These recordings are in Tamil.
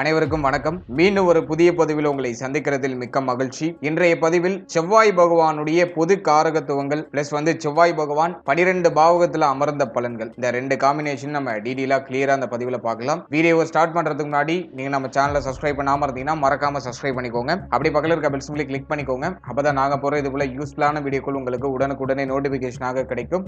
அனைவருக்கும் வணக்கம். மீண்டும் ஒரு புதிய பதிவில் உங்களை சந்திக்கிறதில் மிக்க மகிழ்ச்சி. இன்றைய பதிவில் செவ்வாய் பகவானுடைய பொது காரகத்துவங்கள் பிளஸ் வந்து செவ்வாய் பகவான் பனிரெண்டு பாவகத்துல அமர்ந்த பலன்கள். இந்த ரெண்டு காம்பினேஷன் நம்ம டீடெயிலா கிளியரா அந்த பதிவில் பார்க்கலாம். வீடியோவை ஸ்டார்ட் பண்றதுக்கு முன்னாடி நீங்க நம்ம சேனலை சப்ஸ்கிரைப் பண்ணாம இருந்தீங்கன்னா மறக்காம சப்ஸ்கிரைப் பண்ணிக்கோங்க. அப்படி பக்கத்தில் இருக்க பெல் சிம்பிளி கிளிக் பண்ணிக்கோங்க. அப்பதான் நாங்க போற இது போல யூஸ்ஃபுல்லான வீடியோக்கள் உங்களுக்கு உடனுக்குடனே நோட்டிபிகேஷனாக கிடைக்கும்.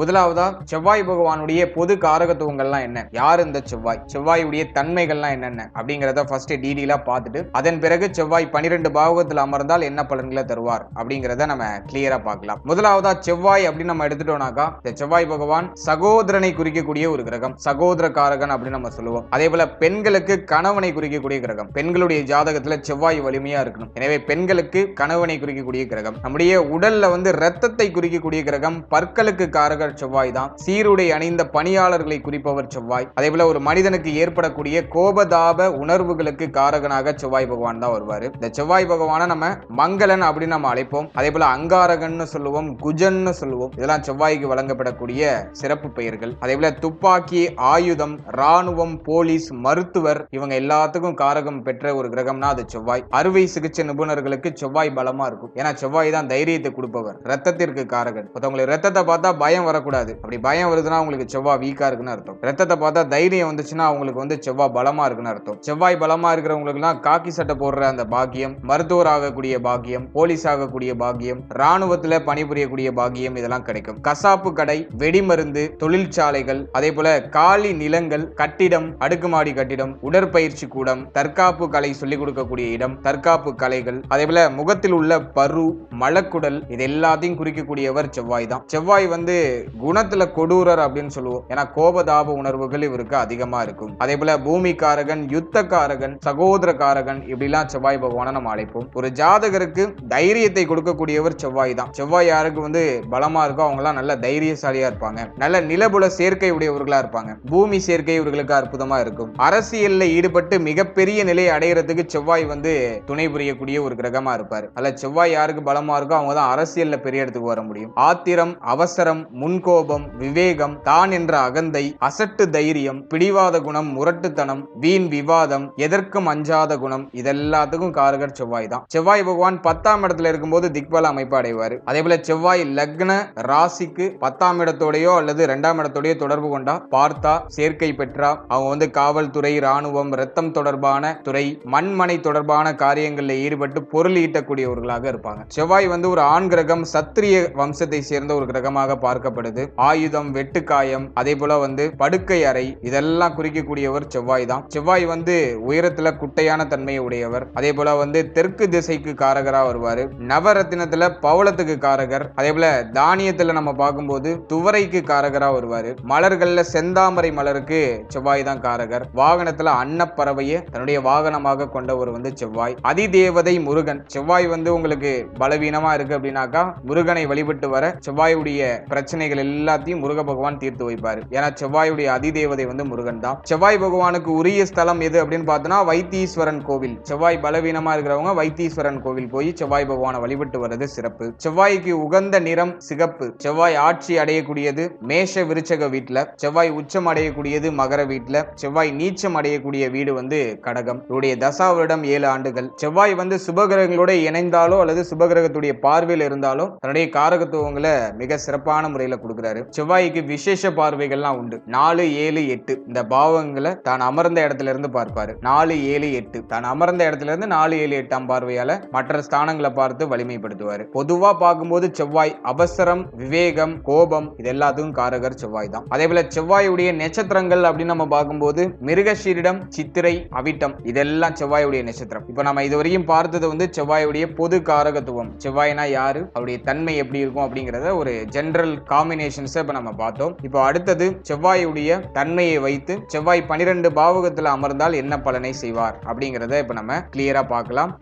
முதலாவதா செவ்வாய் பகவானுடைய பொது காரகத்துவங்கள்லாம் என்ன? யார் இந்த செவ்வாய்? செவ்வாயுடைய தன்மைகள்லாம் என்னென்ன? அப்படிங்கிறத ஃபர்ஸ்ட் டீடெயிலா பார்த்துட்டு அதன் பிறகு செவ்வாய் பனிரெண்டு பாவகத்தில் அமர்ந்தால் என்ன பலன்களை தருவார்? அப்படிங்கிறத நம்ம கிளியரா பார்க்கலாம். முதலாவதா செவ்வாய் அப்படின்னு நம்ம எடுத்துட்டோம்னாக்கா இந்த செவ்வாய் பகவான் சகோதரனை குறிக்கக்கூடிய ஒரு கிரகம். சகோதர காரகன் அப்படின்னு நம்ம சொல்லுவோம். அதே போல பெண்களுக்கு கணவனை குறிக்கக்கூடிய கிரகம். பெண்களுடைய ஜாதகத்துல செவ்வாய் வலிமையா இருக்கணும். எனவே பெண்களுக்கு கணவனை குறிக்கக்கூடிய கிரகம். நம்முடைய உடல்ல வந்து ரத்தத்தை குறிக்கக்கூடிய கிரகம். பற்களுக்கு காரகர் செவ்வாய் தான். சீருடை அணிந்த பணியாளர்களை குறிப்பவர் செவ்வாய். அதே போல ஒரு மனிதனுக்கு ஏற்படக்கூடிய கோபதாப உணர்வுகளுக்கு காரகனாக செவ்வாய் பகவான் தான் வருவாரு. இந்த செவ்வாய் பகவானை நம்ம மங்களன் அப்படின்னு நம்ம அழைப்போம். அதே போல அங்காரகன்னு சொல்லுவோம் குஜன்னு சொல்லுவோம். இதெல்லாம் செவ்வாய்க்கு வழங்கப்படக்கூடிய சிறப்பு பெயர்கள். அதே போல துப்பாக்கி ஆயுதம் ராணுவம் போலீஸ் மருத்துவர் இவங்க எல்லாத்துக்கும் காரகம் பெற்ற ஒரு கிரகம்னா அது செவ்வாய். அறுவை சிகிச்சை நிபுணர்களுக்கு செவ்வாய் பலமா இருக்கும். ஏன்னா செவ்வாய் தான் தைரியத்தை கொடுப்பவர். ரத்தத்திற்கு காரகன். மத்தவங்களுக்கு ரத்தத்தை பார்த்தா பயம் வரக்கூடாது. அப்படி பயம் வருதுன்னா உங்களுக்கு செவ்வாய் வீக்கா இருக்குன்னு அர்த்தம். ரத்தத்தை பார்த்தா தைரியம் வந்துச்சுன்னா அவங்களுக்கு வந்து செவ்வாய் பலமா இருக்குன்னு அர்த்தம். செவ்வாய் பலமா இருக்கிறவங்களுக்குலாம் காக்கி சட்டை போடுற அந்த பாக்கியம் மருத்துவர் ஆகக்கூடிய பாக்கியம் போலீஸ் ஆகக்கூடிய பாக்கியம் ராணுவத்துல பணிபுரியக்கூடிய பாக்கியம் இதெல்லாம் கிடைக்கும். கசாப்பு கடை வெடிமருந்து தொழிற்சாலைகள் அதே போல காலி நிலங்கள் கட்டிடம் அடுக்குமாடி கட்டிடம் உடற்பயிற்சி கூடம் தற்காப்பு கலை சொல்லிக் கொடுக்கக்கூடிய இடம் தற்காப்பு கலைகள் அதே போல முகத்தில் உள்ள பரு மலக்குடல் இது எல்லாத்தையும் குறிக்கக்கூடியவர் செவ்வாய் தான். செவ்வாய் வந்து குணத்துல கொடூரர் அப்படின்னு சொல்லுவோம். ஏன்னா கோபதாப உணர்வுகள் இவருக்கு அதிகமா இருக்கும். அதே போல பூமிக்காரகன் யுத்தக்காரகன் சகோதரக்காரகன் இப்படிலாம் செவ்வாய் பகவானை நம்ம அழைப்போம். ஒரு ஜாதகருக்கு தைரியத்தை கொடுக்கக்கூடியவர் செவ்வாய் தான். செவ்வாய் யாருக்கு வந்து பலமா இருக்கோ அவங்க எல்லாம் நல்ல தைரியசாலியா இருப்பாங்க. நல்ல நிலபுல சேர்க்கை உடையவர்களா இருப்பாங்க. பூமி சேர்க்கை இவர்களுக்கு அற்புதமா இருக்கும். அரசியல்ல ஈடுபட்டு மிகப்பெரிய நிலையை அடையிறதுக்கு செவ்வாய் வந்து துணை புரியக்கூடிய ஒரு கிரகமா இருப்பாரு. அல்ல செவ்வாய் யாருக்கு பலமா இருக்கோ அவங்க தான் அரசியல்ல பெரிய இடத்துக்கு வர முடியும். ஆத்திரம் அவசரம் முன் முன்கோபம் விவேகம் தான் என்ற அகந்தை அசட்டு தைரியம் பிடிவாத குணம் முரட்டுத்தனம் வீண் விவாதம் எதற்கும் அஞ்சாத குணம் இதெல்லாத்துக்கும் காரகர் செவ்வாய் தான். செவ்வாய் பகவான் பத்தாம் இடத்துல இருக்கும்போது திக்பல அமைப்பு அடைவார் அதே போல செவ்வாய் லக்ன ராசிக்கு பத்தாம் இடத்தோடையோ அல்லது இரண்டாம் இடத்தோடையோ தொடர்பு கொண்டா பார்த்தா சேர்க்கை பெற்றா அவங்க வந்து காவல்துறை ராணுவம் ரத்தம் தொடர்பான துறை மண்மனை தொடர்பான காரியங்களில் ஈடுபட்டு பொருள் ஈட்டக்கூடியவர்களாக இருப்பாங்க. செவ்வாய் வந்து ஒரு ஆண் கிரகம் சத்திரிய வம்சத்தை சேர்ந்த ஒரு கிரகமாக பார்க்கப்படுது ஆயுதம் வெட்டுக்காயம் அதே போல வந்து படுக்கை அறை இதெல்லாம் குறிக்கக்கூடியவர் செவ்வாய் தான். செவ்வாய் வந்து உயரத்துல குட்டையான தன்மையை உடையவர். அதே போல வந்து தெற்கு திசைக்கு காரகரா வருவாரு. நவரத்தினத்துல பவளத்துக்கு காரகர். அதே போல தானியத்துல நம்ம பார்க்கும்போது துவரைக்கு காரகரா வருவாரு. மலர்கள்ல செந்தாமரை மலருக்கு செவ்வாய் தான் காரகர். வாகனத்துல அன்னப்பறவையை தன்னுடைய வாகனமாக கொண்டவர் வந்து செவ்வாய். அதிதேவதை முருகன். செவ்வாய் வந்து உங்களுக்கு பலவீனமா இருக்கு அப்படின்னாக்கா முருகனை வழிபட்டு வர செவ்வாயுடைய பிரச்சனைகள் எல்லாத்தையும் முருக பகவான் தீர்த்து வைப்பாரு. ஏன்னா செவ்வாயுடைய அதிதேவதை வந்து முருகன் தான். செவ்வாய் பகவானுக்கு உரிய ஸ்தலம் எது அப்படின்னு பார்த்தோம்னா வைத்தீஸ்வரன் கோவில். செவ்வாய் பலவீனமா இருக்கிறவங்க வைத்தீஸ்வரன் கோவில் போய் செவ்வாய் பகவானை வழிபட்டு வர்றது சிறப்பு. செவ்வாய்க்கு உகந்த நிறம் சிகப்பு. செவ்வாய் ஆட்சி அடையக்கூடியது மேஷ விருச்சக வீட்டுல செவ்வாய் உச்சம் அடையக்கூடியது மகர வீட்டுல செவ்வாய் நீச்சம் அடையக்கூடிய வீடு வந்து கடகம். இவருடைய தசாவரிடம் ஏழு ஆண்டுகள். செவ்வாய் வந்து சுபகிரகங்களோட இணைந்தாலோ அல்லது சுபகிரகத்துடைய பார்வையில் இருந்தாலோ தன்னுடைய காரகத்துவங்களை மிக சிறப்பான முறையில் கொடுக்குறாரு. செவ்வாய்க்கு விசேஷ பார்வைகள்லாம் உண்டு. நாலு ஏழு எட்டு. இந்த பாவங்களை தான் அமர்ந்த இடத்துல இருந்து பார்ப்பாரு. நாலு ஏழு எட்டு. தான் அமர்ந்த இடத்துல இருந்து நாலு ஏழு எட்டாம் பார்வையால மற்ற ஸ்தானங்களை பார்த்து வலிமைப்படுத்துவாரு. பொதுவா பார்க்கும்போது செவ்வாய் அவசரம் விவேகம் கோபம் இது எல்லாத்துக்கும் காரகர் செவ்வாய் தான். அதே போல செவ்வாயுடைய நட்சத்திரங்கள் அப்படின்னு நம்ம பார்க்கும்போது மிருகஷீரிடம் சித்திரை அவிட்டம் இதெல்லாம் செவ்வாயுடைய நட்சத்திரம். இப்போ நம்ம இதுவரையும் பார்த்தது வந்து செவ்வாயுடைய பொது காரகத்துவம். செவ்வாய்னா யாரு? அவருடைய தன்மை எப்படி இருக்கும் அப்படிங்கறத ஒரு ஜென்ரல் கா காம்பினேஷன்ஸ் இப்ப நம்ம பார்த்தோம். இப்போ அடுத்தது செவ்வாயுடைய தன்மையை வைத்து செவ்வாய் பனிரெண்டு பாவகத்தில் அமர்ந்தால் என்ன பலனை செய்வார்? அப்படிங்கிறத இப்ப நம்ம கிளியரா பார்க்கலாம்.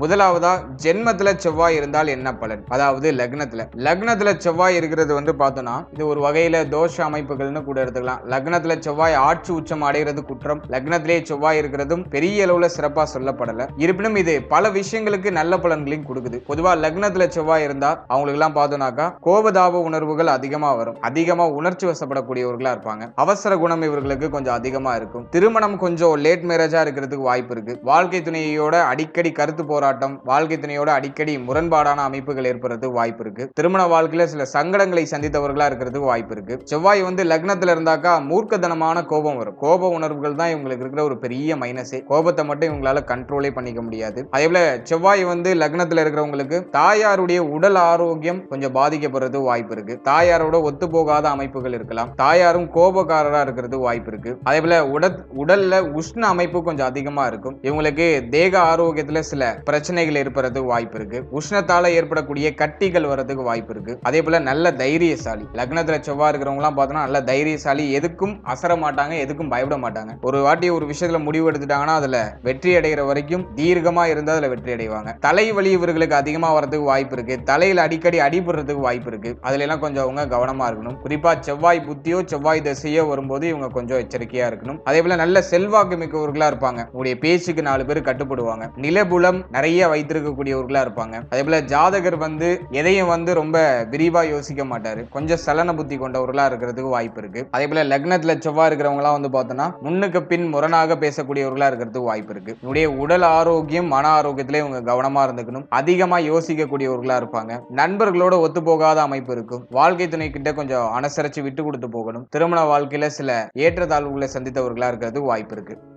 முதலாவதா ஜென்மத்துல செவ்வாய் இருந்தால் என்ன பலன்? அதாவது லக்னத்துல. லக்னத்துல செவ்வாய் இருக்கிறது வந்து பார்த்தோம்னா இது ஒரு வகையில தோஷ அமைப்புகள்னு கூட எடுத்துக்கலாம். லக்னத்துல செவ்வாய் ஆட்சி உச்சம் அடைகிறது குற்றம். லக்னத்திலே செவ்வாய் இருக்கிறதும் பெரிய அளவுல சிறப்பா சொல்லப்படல. இருப்பினும் இது பல விஷயங்களுக்கு நல்ல பலன்களையும் கொடுக்குது. பொதுவா லக்னத்துல செவ்வாய் இருந்தா அவங்களுக்கு எல்லாம் பார்த்தோம்னாக்கா கோபதாப உணர்வுகள் அதிகமா வரும். அதிகமா உணர்ச்சி வசப்படக்கூடியவர்களா இருப்பாங்க. அவசர குணம் இவர்களுக்கு கொஞ்சம் அதிகமா இருக்கும். திருமணம் கொஞ்சம் லேட் மேரேஜா இருக்கிறதுக்கு வாய்ப்பு இருக்கு. வாழ்க்கை துணையோட அடிக்கடி கருத்து போராட்டம் வாழ்க்கை துணையோட அடிக்கடி முரண்பாடான அமைப்புகள் ஏற்படுறதுக்கு வாய்ப்பு இருக்கு. திருமண வாழ்க்கையில சில சங்கடங்களை சந்தித்தவர்களா இருக்கிறதுக்கு வாய்ப்பு இருக்கு. செவ்வாய் வந்து லக்னத்துல இருந்தாக்கா மூர்க்கதனமான கோபம் வரும். கோப உணர்வுகள் தான் இவங்களுக்கு இருக்கிற ஒரு பெரிய மைனஸே கோபத்தை மட்டும் இவங்களால கண்ட்ரோலே பண்ணிக்க முடியாது. அதே போல செவ்வாய் வந்து லக்னத்துல இருக்கிறவங்களுக்கு தாயாருடைய உடல் ஆரோக்கியம் கொஞ்சம் பாதிக்கப்படுறது வாய்ப்பு இருக்கு. தாயாரோட ஒத்து போகாத அமைப்புகள் இருக்கலாம். தாயாரும் கோபக்காரரா இருக்கிறது வாய்ப்பு இருக்கு. அதே போல உடல் உடல்ல உஷ்ண அமைப்பு கொஞ்சம் அதிகமா இருக்கும். இவங்களுக்கு தேக ஆரோக்கியத்துல சில பிரச்சனைகள் ஏற்படுறதுக்கு வாய்ப்பு இருக்கு. உஷ்ணத்தால ஏற்படக்கூடிய கட்டிகள் வர்றதுக்கு வாய்ப்பு இருக்கு. அதே போல நல்ல தைரியசாலி லக்னத்துல செவ்வாய் இருக்கிறவங்க எல்லாம் பார்த்தோம்னா நல்ல தைரியசாலி எதுக்கும் அசர மாட்டாங்க எதுக்கும் பயப்பட மாட்டாங்க. ஒரு வாட்டி ஒரு விஷயத்துல முடிவு எடுத்துட்டாங்கன்னா அதுல வெற்றி அடைகிற வரைக்கும் தீர்க்கமா இருந்தா அதுல வெற்றி அடைவாங்க. தலைவலி இவர்களுக்கு அதிகமா வரதுக்கு வாய்ப்பு இருக்கு. தலையில அடிக்கடி அடிபடுறதுக்கு வாய்ப்பு இருக்கு. அதுல எல்லாம் கொஞ்சம் அவங்க கவனமா இருக்கணும். குறிப்பா செவ்வாய் புத்தியோ செவ்வாய் திசையோ வரும்போது இவங்க கொஞ்சம் எச்சரிக்கையா இருக்கணும். அதே போல நல்ல செல்வாக்கு மிக்கவர்களா இருப்பாங்க. உங்களுடைய பேச்சுக்கு நாலு பேர் கட்டுப்படுவாங்க. நிலபுலம் நிறைய வைத்திருக்கக்கூடியவர்களா இருப்பாங்க. அதே போல ஜாதகர் வந்து எதையும் வந்து ரொம்ப விரிவா யோசிக்க மாட்டாரு. கொஞ்சம் சலன புத்தி கொண்டவர்களா இருக்கிறதுக்கு வாய்ப்பு இருக்கு. அதே போல லக்னத்துல செவ்வாய் இருக்கிறவங்க எல்லாம் வந்து பார்த்தோம்னா முன்னுக்கு பின் முரணாக பேசக்கூடியவர்களா இருக்கிறதுக்கு வாய்ப்பு இருக்கு. உடைய உடல் ஆரோக்கியம் மன ஆரோக்கியத்திலே இவங்க கவனமா இருந்துக்கணும். அதிகமா யோசிக்கக்கூடியவர்களா இருப்பாங்க. நண்பர்களோட ஒத்து போகாத அமைப்பு இருக்கும். வாழ்க்கை துணை கிட்ட கொஞ்சம் அனுசரிச்சு விட்டு கொடுத்து போகணும். திருமண வாழ்க்கையில சில ஏற்றத்தாழ்வுகளை சந்தித்தவர்களா இருக்கிறதுக்கு வாய்ப்பு இருக்கு.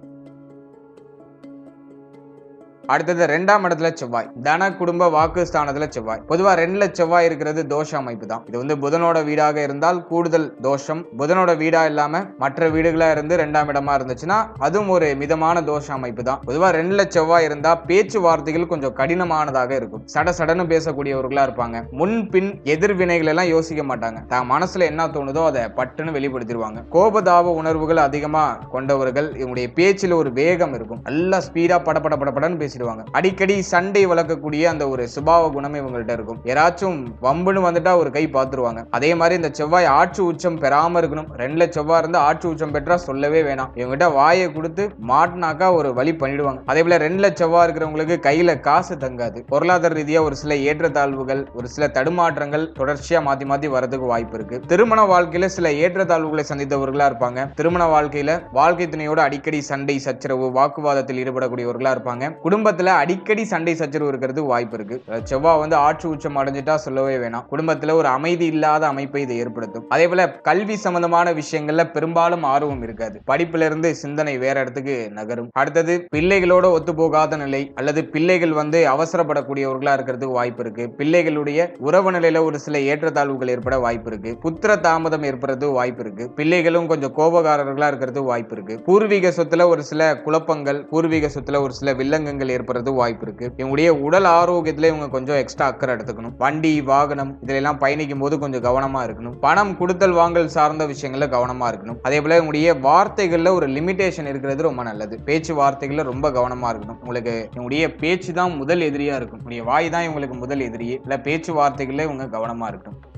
அடுத்தது ரெண்டாம் இடத்துல செவ்வாய். தன குடும்ப வாக்கு ஸ்தானத்துல செவ்வாய். பொதுவா ரெண்டுல செவ்வாய் இருக்கிறது தோஷ அமைப்பு தான். இது வந்து புதனோட வீடாக இருந்தால் கூடுதல் தோஷம். புதனோட வீடா இல்லாம மற்ற வீடுகளா இருந்து ரெண்டாம் இடமா இருந்துச்சுன்னா அதுவும் ஒரு மிதமான தோஷ அமைப்பு தான். பொதுவா ரெண்டுல செவ்வாய் இருந்தா பேச்சுவார்த்தைகள் கொஞ்சம் கடினமானதாக இருக்கும். சட சடன்னு பேசக்கூடியவர்களா இருப்பாங்க. முன் பின் எதிர்வினைகள் எல்லாம் யோசிக்க மாட்டாங்க. தான் மனசுல என்ன தோணுதோ அதை பட்டுன்னு வெளிப்படுத்திடுவாங்க. கோபதாப உணர்வுகள் அதிகமா கொண்டவர்கள். இவங்களுடைய பேச்சில் ஒரு வேகம் இருக்கும். நல்லா ஸ்பீடா படபட பேசி பேசிடுவாங்க. அடிக்கடி சண்டை வளர்க்கக்கூடிய அந்த ஒரு சுபாவ குணம் இவங்கள்ட்ட இருக்கும். யாராச்சும் வம்புன்னு வந்துட்டா ஒரு கை பார்த்துருவாங்க அதே மாதிரி இந்த செவ்வாய் ஆட்சி உச்சம் பெறாம இருக்கணும். ரெண்டுல செவ்வாய் இருந்து ஆட்சி உச்சம் பெற்றா சொல்லவே வேணாம். இவங்ககிட்ட வாயை கொடுத்து மாட்டினாக்கா ஒரு வழி பண்ணிடுவாங்க. அதே போல ரெண்டுல செவ்வாய் இருக்கிறவங்களுக்கு கையில காசு தங்காது. பொருளாதார ரீதியா ஒரு சில ஏற்றத்தாழ்வுகள் ஒரு சில தடுமாற்றங்கள் தொடர்ச்சியா மாத்தி மாத்தி வரதுக்கு வாய்ப்பு இருக்கு. திருமண வாழ்க்கையில சில ஏற்றத்தாழ்வுகளை சந்தித்தவர்களா இருப்பாங்க. திருமண வாழ்க்கையில வாழ்க்கை துணையோட அடிக்கடி சண்டை சச்சரவு வாக்குவாதத்தில் ஈடுபடக்கூடியவர்களா இருப்பாங்க. குடும்பத்துல அடிக்கடி சண்டை சச்சரவு இருக்கிறது வாய்ப்பு இருக்கு. செவ்வாய் வந்து ஆட்சி உச்சம் அடைஞ்சிட்டா சொல்லவே வேணாம். குடும்பத்துல ஒரு அமைதி இல்லாத அமைப்பை இது ஏற்படுத்தும். அதே போல கல்வி சம்பந்தமான விஷயங்கள்ல பெரும்பாலும் ஆர்வம் இருக்காது. படிப்புல இருந்து சிந்தனை வேற இடத்துக்கு நகரும். அடுத்தது பிள்ளைகளோட ஒத்து போகாத நிலை அல்லது பிள்ளைகள் வந்து அவசரப்படக்கூடியவர்களா இருக்கிறதுக்கு வாய்ப்பு இருக்கு. பிள்ளைகளுடைய உறவு நிலையில ஒரு சில ஏற்றத்தாழ்வுகள் ஏற்பட வாய்ப்பு இருக்கு. புத்திர தாமதம் ஏற்படுறது வாய்ப்பு இருக்கு. பிள்ளைகளும் கொஞ்சம் கோபக்காரர்களா இருக்கிறது வாய்ப்பு இருக்கு. பூர்வீக சொத்துல ஒரு சில குழப்பங்கள் பூர்வீக சொத்துல ஒரு சில வில்லங்கங்கள் ஏற்படுறது வாய்ப்பு இருக்கு. இவங்களுடைய உடல் ஆரோக்கியத்துல இவங்க கொஞ்சம் எக்ஸ்ட்ரா அக்கறை எடுத்துக்கணும். வண்டி வாகனம் இதுல எல்லாம் பயணிக்கும் போது கொஞ்சம் கவனமா இருக்கணும். பணம் கொடுத்தல் வாங்கல் சார்ந்த விஷயங்கள்ல கவனமா இருக்கணும். அதே போல இவங்களுடைய வார்த்தைகள்ல ஒரு லிமிடேஷன் இருக்கிறது ரொம்ப நல்லது. பேச்சு வார்த்தைகள்ல ரொம்ப கவனமா இருக்கணும். உங்களுக்கு இவங்களுடைய பேச்சு தான் முதல் எதிரியா இருக்கும். உங்களுடைய வாய் தான் இவங்களுக்கு முதல் எதிரியே இல்ல பேச்சு வார்த்தைகள்ல இவங்க கவனமா இருக்கணும்.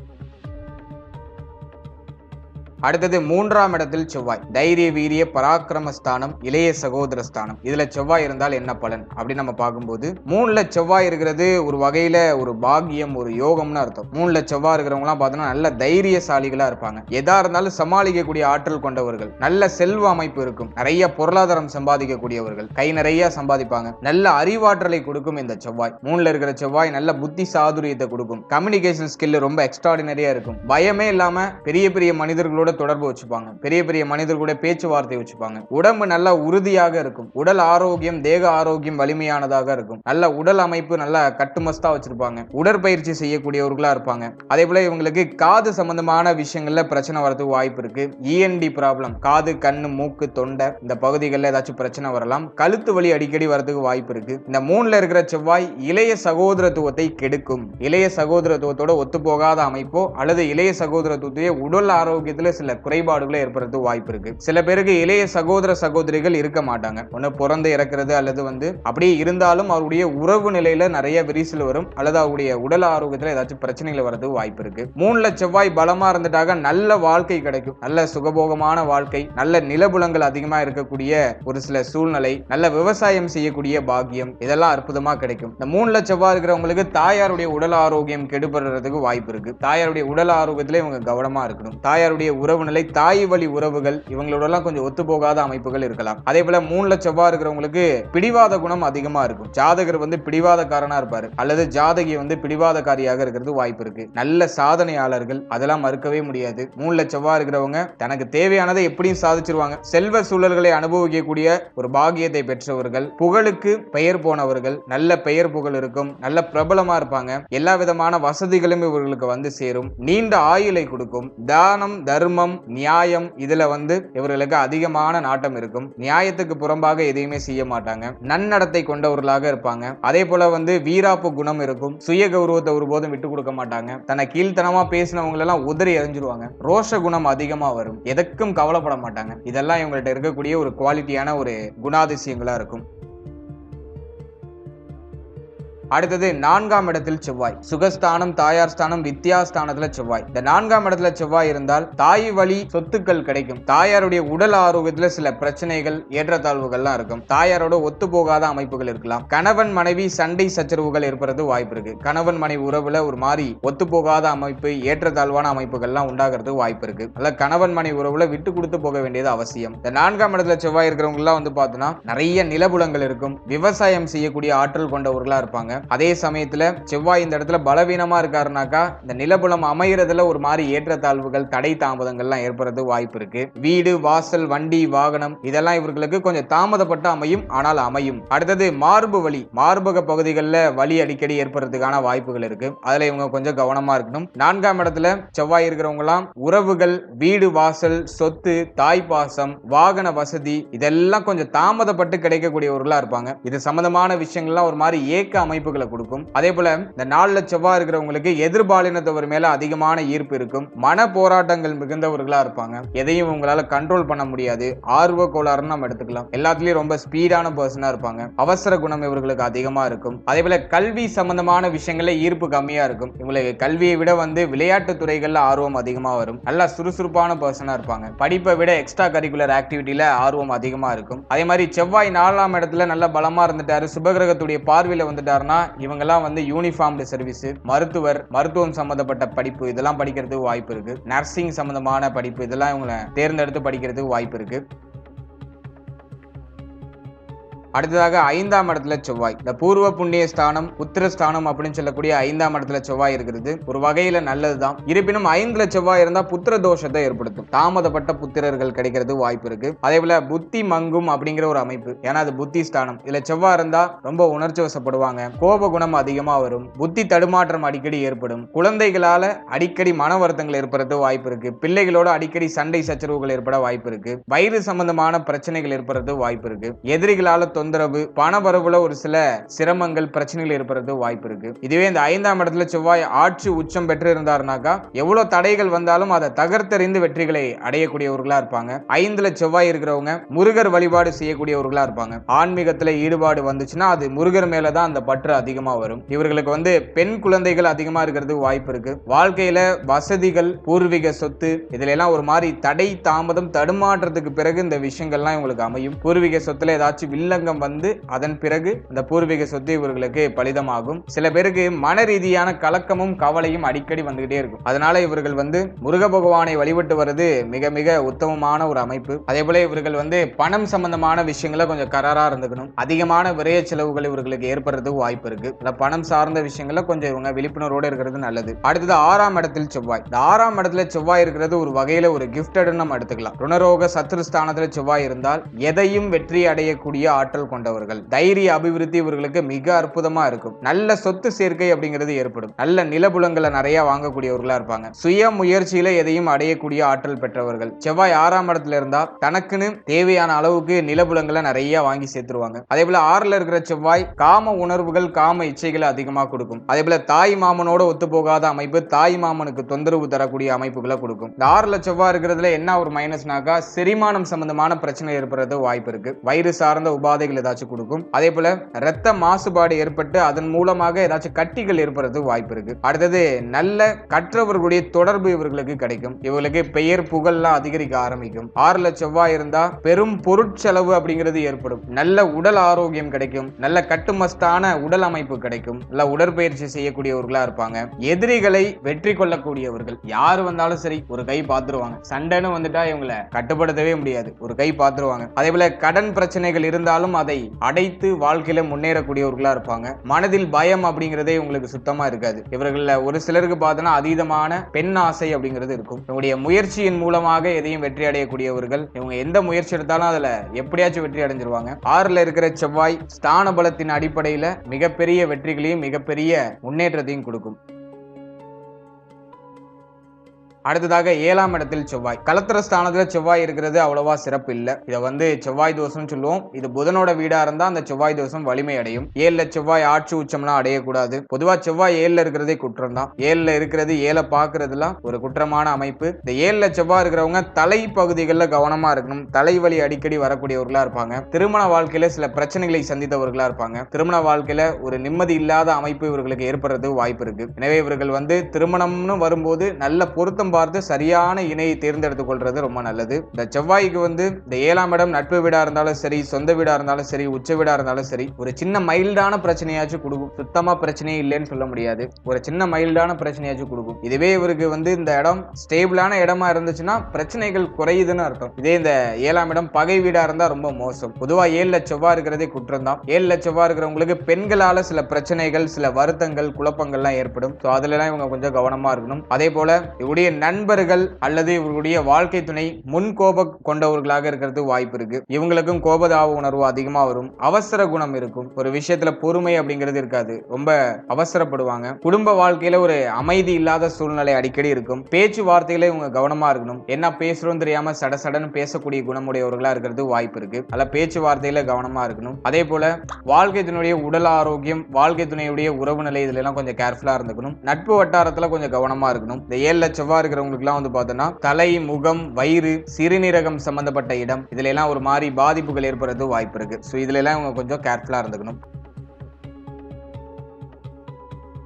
அடுத்தது மூன்றாம் இடத்தில் செவ்வாய். தைரிய வீரிய பராக்கிரம ஸ்தானம் இளைய சகோதர ஸ்தானம். இதுல செவ்வாய் இருந்தால் என்ன பலன்? அப்படின்னு நம்ம பார்க்கும்போது மூணுல செவ்வாய் இருக்கிறது ஒரு வகையில ஒரு பாக்கியம் ஒரு யோகம்னு அர்த்தம். மூணுல செவ்வாய் இருக்கிறவங்க எல்லாம் பார்த்தோம்னா நல்ல தைரியசாலிகளா இருப்பாங்க. எதா இருந்தாலும் சமாளிக்கக்கூடிய ஆற்றல் கொண்டவர்கள். நல்ல செல்வ அமைப்பு இருக்கும். நிறைய பொருளாதாரம் சம்பாதிக்கக்கூடியவர்கள். கை நிறைய சம்பாதிப்பாங்க. நல்ல அறிவாற்றலை கொடுக்கும் இந்த செவ்வாய். மூணுல இருக்கிற செவ்வாய் நல்ல புத்தி சாதுரியத்தை கொடுக்கும். கம்யூனிகேஷன் ஸ்கில் ரொம்ப எக்ஸ்ட்ராடினரியா இருக்கும். பயமே இல்லாம பெரிய பெரிய மனிதர்களோட தொடர்பு வச்சுப்பாங்க. பெரிய பெரிய மனிதர் கூட பேச்சுவார்த்தை வச்சுப்பாங்க. உடம்பு நல்லா உறுதியாக இருக்கும். உடல் ஆரோக்கியம் தேக ஆரோக்கியம் வலிமையானதாக இருக்கும். நல்ல உடல் அமைப்பு நல்லா கட்டுமஸ்தா வச்சிருப்பாங்க. உடற்பயிற்சி செய்யக்கூடியவர்களா இருப்பாங்க. அதே போல இவங்களுக்கு காது சம்பந்தமான விஷயங்கள்ல பிரச்சனை வரதுக்கு வாய்ப்பு இருக்கு. இஎன்டி ப்ராப்ளம் காது கண்ணு மூக்கு தொண்டை இந்த பகுதிகளில் ஏதாச்சும் பிரச்சனை வரலாம். கழுத்து வலி அடிக்கடி வரதுக்கு வாய்ப்பு இருக்கு. இந்த மூணுல இருக்கிற செவ்வாய் இளைய சகோதரத்துவத்தை கெடுக்கும். இளைய சகோதரத்துவத்தோட ஒத்து போகாத அமைப்போ அல்லது இளைய சகோதரத்துவத்தையே உடல் ஆரோக்கியத்துல சில குறைபாடுகளை ஏற்படுறது வாய்ப்பு இருக்கு. சில பேருக்கு இளைய சகோதர சகோதரிகள் இருக்க மாட்டாங்க. ஒண்ணு பிறந்து இறக்கிறது அல்லது வந்து அப்படியே இருந்தாலும் அவருடைய உறவு நிலையில நிறைய விரிசல் வரும். அல்லது அவருடைய உடல் ஆரோக்கியத்துல ஏதாச்சும் பிரச்சனைகள் வரது வாய்ப்பு இருக்கு. மூணுல செவ்வாய் பலமா இருந்துட்டாக நல்ல வாழ்க்கை கிடைக்கும். நல்ல சுகபோகமான வாழ்க்கை நல்ல நிலபுலங்கள் அதிகமா இருக்கக்கூடிய ஒரு சில சூழ்நிலை நல்ல விவசாயம் செய்யக்கூடிய பாக்கியம் இதெல்லாம் அற்புதமா கிடைக்கும். இந்த மூணுல செவ்வாய் இருக்கிறவங்களுக்கு தாயாருடைய உடல் ஆரோக்கியம் கெடுபடுறதுக்கு வாய்ப்பு இருக்கு. தாயாருடைய உடல் ஆரோக்கியத்துல இவங்க கவனமா இருக்கணும். தாயாருடைய உறவு நிலை தாய் வழி உறவுகள் இவங்களோடலாம் கொஞ்சம் ஒத்து போகாத அமைப்புகள் இருக்கலாம். அதே போல மூணுல செவ்வாய் இருக்கிறவங்களுக்கு பிடிவாத குணம் அதிகமா இருக்கும். ஜாதகர் வந்து பிடிவாதக்காரனா இருப்பாரு. அல்லது ஜாதகி வந்து பிடிவாதக்காரியாக இருக்கிறது வாய்ப்பு இருக்கு. நல்ல சாதனையாளர்கள் அதெல்லாம் மறுக்கவே முடியாது. மூணுல செவ்வாய் இருக்கிறவங்க தனக்கு தேவையானதை எப்படியும் சாதிச்சிருவாங்க. செல்வ சூழல்களை அனுபவிக்கக்கூடிய ஒரு பாகியத்தை பெற்றவர்கள் புகழுக்கு பெயர் போனவர்கள் நல்ல பெயர் புகழ் இருக்கும் நல்ல பிரபலமா இருப்பாங்க. எல்லா விதமான வசதிகளும் இவர்களுக்கு வந்து சேரும். நீண்ட ஆயுளை கொடுக்கும். தானம் தர்மம் நியாயம் இதுல வந்து இவர்களுக்கு அதிகமான நாட்டம் இருக்கும். நியாயத்துக்கு புறம்பாக எதையுமே செய்ய மாட்டாங்க. நன்னடத்தை கொண்டவர்களாக இருப்பாங்க. அதே போல வந்து வீராப்பு குணம் இருக்கும். சுய கௌரவத்தை ஒருபோதும் விட்டு கொடுக்க மாட்டாங்க. தன்னை கீழ்த்தனமா பேசினவங்க எல்லாம் உதறி எறிஞ்சிருவாங்க. ரோஷ குணம் அதிகமா வரும். எதற்கும் கவலைப்பட மாட்டாங்க. இதெல்லாம் இவங்கள்ட்ட இருக்கக்கூடிய ஒரு குவாலிட்டியான ஒரு குணாதிசயங்களா இருக்கும். அடுத்தது நான்காம் இடத்தில் செவ்வாய். சுகஸ்தானம் தாயார் ஸ்தானம் வித்யாஸ்தானத்துல செவ்வாய். இந்த நான்காம் இடத்துல செவ்வாய் இருந்தால் தாய் வழி சொத்துக்கள் கிடைக்கும். தாயாருடைய உடல் ஆரோக்கியத்துல சில பிரச்சனைகள் ஏற்றத்தாழ்வுகள்லாம் இருக்கும். தாயாரோட ஒத்து போகாத அமைப்புகள் இருக்கலாம். கணவன் மனைவி சண்டை சச்சரவுகள் ஏற்படுறது வாய்ப்பு இருக்கு. கணவன் மனைவி உறவுல ஒரு மாதிரி ஒத்து போகாத அமைப்பு ஏற்றத்தாழ்வான அமைப்புகள்லாம் உண்டாகிறது வாய்ப்பு இருக்கு. அல்ல கணவன் மனைவி உறவுல விட்டு கொடுத்து போக வேண்டியது அவசியம். இந்த நான்காம் இடத்துல செவ்வாய் இருக்கிறவங்க எல்லாம் வந்து பார்த்தோம்னா நிறைய நிலபுலங்கள் இருக்கும். விவசாயம் செய்யக்கூடிய ஆற்றல் கொண்டவர்களா இருப்பாங்க. அதே சமயத்தில் செவ்வாய் இந்த இடத்துல பலவீனமா இருக்காருனாக்கா இந்த நிலபுலம் அமைகிறதுல ஒரு மாதிரி ஏற்றத்தாழ்வுகள் தடை தாமதங்கள்லாம் ஏற்படுறது வாய்ப்பு இருக்கு. வீடு வாசல் வண்டி வாகனம் இதெல்லாம் இவர்களுக்கு கொஞ்சம் தாமதப்பட்டு அமையும் ஆனால் அமையும். அடுத்தது மார்பு வலி. மார்பக பகுதிகளில் வலி அடிக்கடி ஏற்படுறதுக்கான வாய்ப்புகள் இருக்கு. அதுல இவங்க கொஞ்சம் கவனமா இருக்கணும். நான்காம் இடத்துல செவ்வாய் இருக்கிறவங்க எல்லாம் உறவுகள் வீடு வாசல் சொத்து தாய் பாசம் வாகன வசதி இதெல்லாம் கொஞ்சம் தாமதப்பட்டு கிடைக்கக்கூடியவர்களா இருப்பாங்க. இது சம்பந்தமான விஷயங்கள்லாம் ஒரு மாதிரி ஏக்க வாய்ப்புகளை கொடுக்கும். அதே போல இந்த நாலுல செவ்வாய் இருக்கிறவங்களுக்கு எதிர்பாலினத்தவர் மேல அதிகமான ஈர்ப்பு இருக்கும். மன போராட்டங்கள் மிகுந்தவர்களா இருப்பாங்க. எதையும் உங்களால கண்ட்ரோல் பண்ண முடியாது. ஆர்வ கோளாறுன்னு நம்ம எடுத்துக்கலாம். எல்லாத்துலயும் ரொம்ப ஸ்பீடான பர்சனா இருப்பாங்க. அவசர குணம் இவர்களுக்கு அதிகமா இருக்கும். அதே போல கல்வி சம்பந்தமான விஷயங்கள்ல ஈர்ப்பு கம்மியா இருக்கும். இவங்களுக்கு கல்வியை விட வந்து விளையாட்டு துறைகள்ல ஆர்வம் அதிகமா வரும். நல்லா சுறுசுறுப்பான பர்சனா இருப்பாங்க. படிப்பை விட எக்ஸ்ட்ரா கரிக்குலர் ஆக்டிவிட்டியில ஆர்வம் அதிகமா இருக்கும். அதே மாதிரி செவ்வாய் நாலாம் இடத்துல நல்ல பலமா இருந்துட்டாரு. சுபகிரகத்துடைய பார்வையில வந்துட்டாருன்னா இவங்கெல்லாம் வந்து யூனிஃபார்ம்டு சர்வீஸ் மருத்துவர் மருத்துவம் சம்பந்தப்பட்ட படிப்பு இதெல்லாம் படிக்கிறதுக்கு வாய்ப்பு இருக்கு. நர்சிங் சம்பந்தமான படிப்பு இதெல்லாம் இவங்களை தேர்ந்தெடுத்து படிக்கிறதுக்கு வாய்ப்பு இருக்கு. அடுத்ததாக ஐந்தாம் இடத்துல செவ்வாய். இந்த பூர்வ புண்ணிய ஸ்தானம் உத்திரஸ்தானம் அப்படின்னு சொல்லக்கூடிய ஐந்தாம் இடத்துல செவ்வாய் இருக்கிறது ஒரு வகையில நல்லதுதான். இருப்பினும் ஐந்துல செவ்வாய் இருந்தா புத்திர தோஷத்தை ஏற்படுத்தும். தாமதப்பட்ட புத்திரர்கள் கிடைக்கிறது வாய்ப்பு இருக்கு. அதே போல புத்தி மங்கும் அப்படிங்கிற ஒரு அமைப்பு. ஏன்னா அது புத்தி ஸ்தானம். இதுல செவ்வாய் இருந்தா ரொம்ப உணர்ச்சி வசப்படுவாங்க. கோப குணம் அதிகமா வரும். புத்தி தடுமாற்றம் அடிக்கடி ஏற்படும். குழந்தைகளால அடிக்கடி மன வருத்தங்கள் ஏற்படுறது வாய்ப்பு இருக்கு. பிள்ளைகளோட அடிக்கடி சண்டை சச்சரவுகள் ஏற்பட வாய்ப்பு இருக்கு. வயிறு சம்பந்தமான பிரச்சனைகள் ஏற்படுறது வாய்ப்பு இருக்கு. எதிரிகளால தொந்தரவு பணவரவுல ஒரு சில சிரமங்கள் பிரச்சனைகள் ஏற்படுறது வாய்ப்பு இருக்கு. இதுவே இந்த ஐந்தாம் இடத்துல செவ்வாய் ஆட்சி உச்சம் பெற்று இருந்தாருனாக்கா எவ்வளவு தடைகள் வந்தாலும் அதை தகர்த்தறிந்து வெற்றிகளை அடையக்கூடியவர்களா இருப்பாங்க. ஐந்துல செவ்வாய் இருக்கிறவங்க முருகர் வழிபாடு செய்யக்கூடியவர்களா இருப்பாங்க. ஆன்மீகத்துல ஈடுபாடு வந்துச்சுன்னா அது முருகர் மேலதான் அந்த பற்று அதிகமா வரும். இவர்களுக்கு வந்து பெண் குழந்தைகள் அதிகமா இருக்கிறது வாய்ப்பு இருக்கு. வாழ்க்கையில வசதிகள் பூர்வீக சொத்து இதுல எல்லாம் ஒரு மாதிரி தடை தாமதம் தடுமாற்றத்துக்கு பிறகு இந்த விஷயங்கள்லாம் இவங்களுக்கு அமையும். பூர்வீக சொத்துல ஏதாச்சும் வில்லங்கம் வந்து அதன் பிறகு அந்த பூர்வீக சொத்து இவர்களுக்கு பலிதமாகும். சில பேருக்கு மன ரீதியான கலக்கமும் கவலையும் அடிக்கடி வந்துகிட்டே இருக்கும். அதனால இவர்கள் வந்து முருக பகவானை வழிபட்டு வர்றது மிக மிக உத்தமமான ஒரு அமைப்பு. அதே போல இவர்கள் வந்து பணம் சம்பந்தமான விஷயங்கள கொஞ்சம் கராரா இருந்துக்கணும். அதிகமான விரைய செலவுகள் இவர்களுக்கு ஏற்படுறதுக்கு வாய்ப்பு இருக்கு. இல்ல பணம் சார்ந்த விஷயங்கள கொஞ்சம் இவங்க விழிப்புணர்வோடு இருக்கிறது நல்லது. அடுத்தது ஆறாம் இடத்தில் செவ்வாய். இந்த ஆறாம் இடத்துல செவ்வாய் இருக்கிறது ஒரு வகையில ஒரு கிஃப்டட்னு நம்ம எடுத்துக்கலாம். ருணரோக சத்ருஸ்தானத்துல செவ்வாய் இருந்தால் எதையும் வெற்றி அடையக்கூடிய ஆற்றல் ஆற்றல் கொண்டவர்கள். தைரிய அபிவிருத்தி இவர்களுக்கு மிக அற்புதமா இருக்கும். நல்ல சொத்து சேர்க்கை அப்படிங்கிறது ஏற்படும். நல்ல நிலபுலங்களை நிறைய வாங்கக்கூடியவர்களா இருப்பாங்க. சுய முயற்சியில எதையும் அடையக்கூடிய ஆற்றல் பெற்றவர்கள். செவ்வாய் ஆறாம் இடத்துல இருந்தா தனக்குன்னு தேவையான அளவுக்கு நிலபுலங்களை நிறைய வாங்கி சேர்த்துருவாங்க. அதே போல ஆறுல இருக்கிற செவ்வாய் காம உணர்வுகள் காம இச்சைகளை அதிகமா கொடுக்கும். அதே போல தாய் மாமனோட ஒத்து போகாத அமைப்பு தாய் மாமனுக்கு தொந்தரவு தரக்கூடிய அமைப்புகளை கொடுக்கும். இந்த ஆறுல செவ்வாய் இருக்கிறதுல என்ன ஒரு மைனஸ்னாக்கா செரிமானம் சம்பந்தமான பிரச்சனை ஏற்படுறது வாய்ப்பு இருக்கு. வயிறு சார்ந்த உபாதைகள் ஏதாச்சும் கொடுக்கும். அதே போல ரத்த மாசுபாடு ஏற்பட்டு அதன் மூலமாக ஏதாச்சும் கட்டிகள் ஏற்படுறதுக்கு வாய்ப்பு இருக்கு. அடுத்தது நல்ல கற்றவர்களுடைய தொடர்பு இவர்களுக்கு கிடைக்கும். இவர்களுக்கு பெயர் புகழ்லாம் அதிகரிக்க ஆரம்பிக்கும். ஆறுல செவ்வாய் இருந்தா பெரும் பொருட்செலவு அப்படிங்கிறது ஏற்படும். நல்ல உடல் ஆரோக்கியம் கிடைக்கும். நல்ல கட்டுமஸ்தான உடல் அமைப்பு கிடைக்கும். நல்ல உடற்பயிற்சி செய்யக்கூடியவர்களா இருப்பாங்க. எதிரிகளை வெற்றி கொள்ளக்கூடியவர்கள். யார் வந்தாலும் சரி ஒரு கை பார்த்துருவாங்க. சண்டைன்னு வந்துட்டா இவங்களை கட்டுப்படுத்தவே முடியாது. ஒரு கை பார்த்துருவாங்க. அதே போல கடன் பிரச்சனைகள் இருந்தாலும் அதை அடைத்து வாழ்க்கையில முன்னேறக்கூடியவர்களா இருப்பாங்க. மனதில் பயம் அப்படிங்கிறதே உங்களுக்கு சுத்தமா இருக்காது. இவர்கள ஒரு சிலருக்கு பார்த்தோன்னா அதீதமான பெண் ஆசை அப்படிங்கிறது இருக்கும். இவங்களுடைய முயற்சியின் மூலமாக எதையும் வெற்றி அடையக்கூடியவர்கள். இவங்க எந்த முயற்சி எடுத்தாலும் அதுல எப்படியாச்சும் வெற்றி அடைஞ்சிருவாங்க. ஆறுல இருக்கிற செவ்வாய் ஸ்தான பலத்தின் அடிப்படையில மிகப்பெரிய வெற்றிகளையும் மிகப்பெரிய முன்னேற்றத்தையும் கொடுக்கும். அடுத்ததாக ஏழாம் இடத்தில் செவ்வாய். கலத்திர ஸ்தானத்தில் செவ்வாய் இருக்கிறது அவ்வளவா சிறப்பு இல்லை. இதை வந்து செவ்வாய் தோஷம் சொல்லுவோம். இது புதனோட வீடா இருந்தா அந்த செவ்வாய் தோஷம் வலிமை அடையும். ஏழுல செவ்வாய் ஆட்சி உச்சம்லாம் அடையக்கூடாது. பொதுவா செவ்வாய் ஏழுல இருக்கிறதே குற்றம் தான். ஏழுல இருக்கிறது ஏழை பாக்குறதுலாம் ஒரு குற்றமான அமைப்பு. இந்த ஏழுல செவ்வாய் இருக்கிறவங்க தலை பகுதிகளில் கவனமா இருக்கணும். தலைவலி அடிக்கடி வரக்கூடியவர்களா இருப்பாங்க. திருமண வாழ்க்கையில சில பிரச்சனைகளை சந்தித்தவர்களா இருப்பாங்க. திருமண வாழ்க்கையில ஒரு நிம்மதி இல்லாத அமைப்பு இவர்களுக்கு ஏற்படுறது வாய்ப்பு இருக்கு. எனவே இவர்கள் வந்து திருமணம்னு வரும்போது நல்ல பொருத்தம் பார்த்து சரியான இணையை தேர்ந்தெடுத்துக் கொள்வது ரொம்ப நல்லது. இந்த செவ்வாய்க்கு வந்து இந்த ஏழாம் இடம் நட்பு வீடாக இருந்தாலும் சரி சொந்த வீடாக இருந்தாலும் சரி உச்ச வீடாக இருந்தாலும் சரி ஒரு சின்ன மைல்டான பிரச்சனையாச்சும் கொடுக்கும் சுத்தமாக பிரச்சனையே இல்லைன்னு சொல்ல முடியாது. ஒரு சின்ன மைல்டான பிரச்சனையாச்சும் கொடுக்கும். இதுவே இவருக்கு வந்து இந்த இடம் ஸ்டேபிளான இடமா இருந்துச்சுன்னா பிரச்சனைகள் குறையுதுன்னு அர்த்தம். இதே இந்த ஏழாம் இடம் பகை வீடா இருந்தா ரொம்ப மோசம். பொதுவா ஏழு செவ்வாய் இருக்கிறதே குற்றம் தான். ஏழு செவ்வாய் இருக்கிறவங்களுக்கு பெண்களால சில பிரச்சனைகள் சில வருத்தங்கள் குழப்பங்கள்லாம் ஏற்படும். ஸோ அதுல எல்லாம் இவங்க கொஞ்சம் கவனமா இருக்கணும். அதே போல இவருடைய நண்பர்கள் அல்லது இவர்களுடைய வாழ்க்கை துணை முன் கோப கொண்டவர்களாக இருக்கிறது வாய்ப்பு இருக்கு. இவங்களுக்கும் கோபதாப உணர்வு அதிகமா வரும். அவசர குணம் இருக்கும். ஒரு விஷயத்துல பொறுமை அப்படிங்கிறது இருக்காது. ரொம்ப அவசரப்படுவாங்க. குடும்ப வாழ்க்கையில ஒரு அமைதி இல்லாத சூழ்நிலை அடிக்கடி இருக்கும். பேச்சுவார்த்தையில இவங்க கவனமா இருக்கணும். என்ன பேசுறோம் தெரியாம சட சடன்னு பேசக்கூடிய குணமுடையவர்களா இருக்கிறது வாய்ப்பு இருக்கு. அல்ல பேச்சுவார்த்தையில கவனமா இருக்கணும். அதே போல வாழ்க்கை துணையுடைய உடல் ஆரோக்கியம் வாழ்க்கை துணையுடைய உறவு நிலை இதுல எல்லாம் கொஞ்சம் கேர்ஃபுல்லா இருந்துக்கணும். நட்பு வட்டாரத்துல கொஞ்சம் கவனமா இருக்கணும். இந்த ஏழு செவ்வாய் இருக்கிறவங்களுக்குலாம் வந்து பார்த்தோன்னா தலை முகம் வயிறு சிறுநீரகம் சம்பந்தப்பட்ட இடம் இதுல எல்லாம் ஒரு மாதிரி பாதிப்புகள் ஏற்படுறது வாய்ப்பு இருக்கு. ஸோ இதுல எல்லாம் இவங்க கொஞ்சம் கேர்ஃபுல்லா இருந்துக்கணும்.